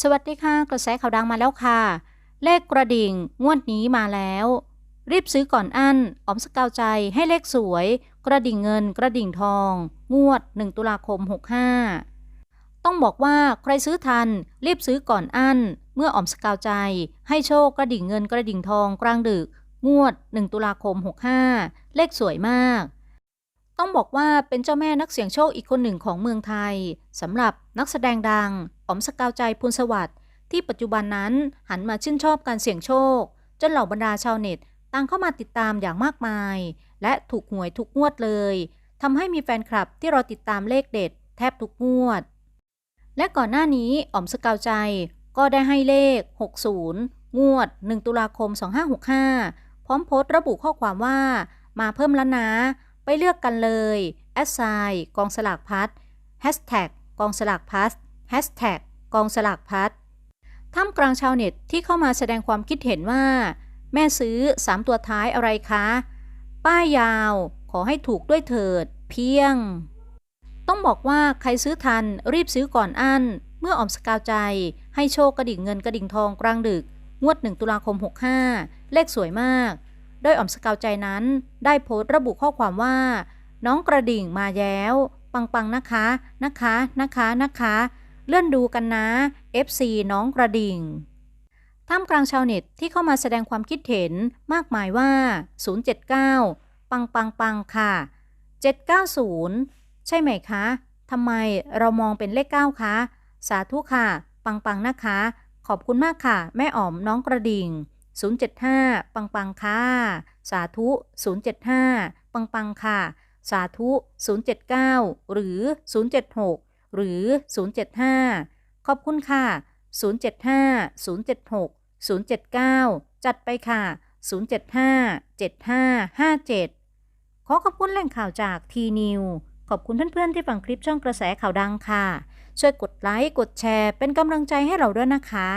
สวัสดีค่ะ กระแสข่าวดังมาแล้วค่ะ เลขกระดิ่งงวดนี้มาแล้ว รีบซื้อก่อนอั้นออมสกาวใจให้เลขสวย กระดิ่งเงินกระดิ่งทอง งวด 1 ตุลาคม 65 ต้องบอกว่าใครซื้อทัน รีบซื้อก่อนอั้น เมื่อออมสกาวใจ ให้โชคกระดิ่งเงินกระดิ่งทองกลางดึก งวด 1 ตุลาคม 65 เลขสวยมาก ต้องบอกว่าเป็นเจ้าแม่นักเสี่ยงโชคอีกคนหนึ่งของเมืองไทยสำหรับนักแสดงดัง ออมสกาวใจพูนสวัสดิ์ที่ปัจจุบันนั้นหันมาชื่นชอบการเสี่ยงโชค จนเหล่าบรรดาชาวเน็ตต่างเข้ามาติดตามอย่างมากมาย และถูกหวยทุกงวดเลยทำให้มีแฟนคลับที่รอติดตามเลขเด็ด แทบทุกงวด และก่อนหน้านี้อ๋อมสกาวใจก็ได้ให้เลข 60 งวด 1 ตุลาคม 2565 พร้อมโพสต์ระบุข้อความว่า มาเพิ่มแล้วนะ ไปเลือกกันเลยแอดไซกองสลากพัดแฮชแท็กกองสลากพัด ฮชแท็กกองสลากพัดท่ามกลางชาวเน็ตที่เข้ามาแสดงความคิดเห็นว่า แม่ซื้อ 3 ตัวท้ายอะไรคะ ป้ายยาว ขอให้ถูกด้วยเถิด เพียง ต้องบอกว่าใครซื้อทันรีบซื้อก่อนอันเมื่อออมสกาวใจ ให้โชคกระดิ่งเงินกระดิ่งทองกลางดึก งวด 1 ตุลาคม 65 เลขสวยมาก โดยอ๋อมสกาวใจนั้น ได้โพสต์ระบุข้อความว่า น้องกระดิ่งมาแล้ว ปังปังนะคะ นะคะนะคะนะคะ เลื่อนดูกันนะ FC น้องกระดิ่งท่ามกลางชาวเน็ตที่เข้ามาแสดงความคิดเห็นมากมายว่า 079 ปังปังปังค่ะ 790 ใช่ไหมคะทำไมเรามองเป็นเลข 9 คะ สาธุค่ะ ปังปังนะคะ ขอบคุณมากค่ะ แม่อ๋อมน้องกระดิ่ง 075 ปังปังค่ะ สาธุ 075 ปังปังค่ะ สาธุ 079 หรือ 076 หรือ 075 ขอบคุณค่ะ 075 076 079 จัดไปค่ะ 075 7557 ขอขอบคุณแหล่งข่าวจากทีนิวขอบคุณเพื่อนๆที่ฟังคลิปช่องกระแสข่าวดังค่ะ ช่วยกดไลค์ กดแชร์ เป็นกำลังใจให้เราด้วยนะคะ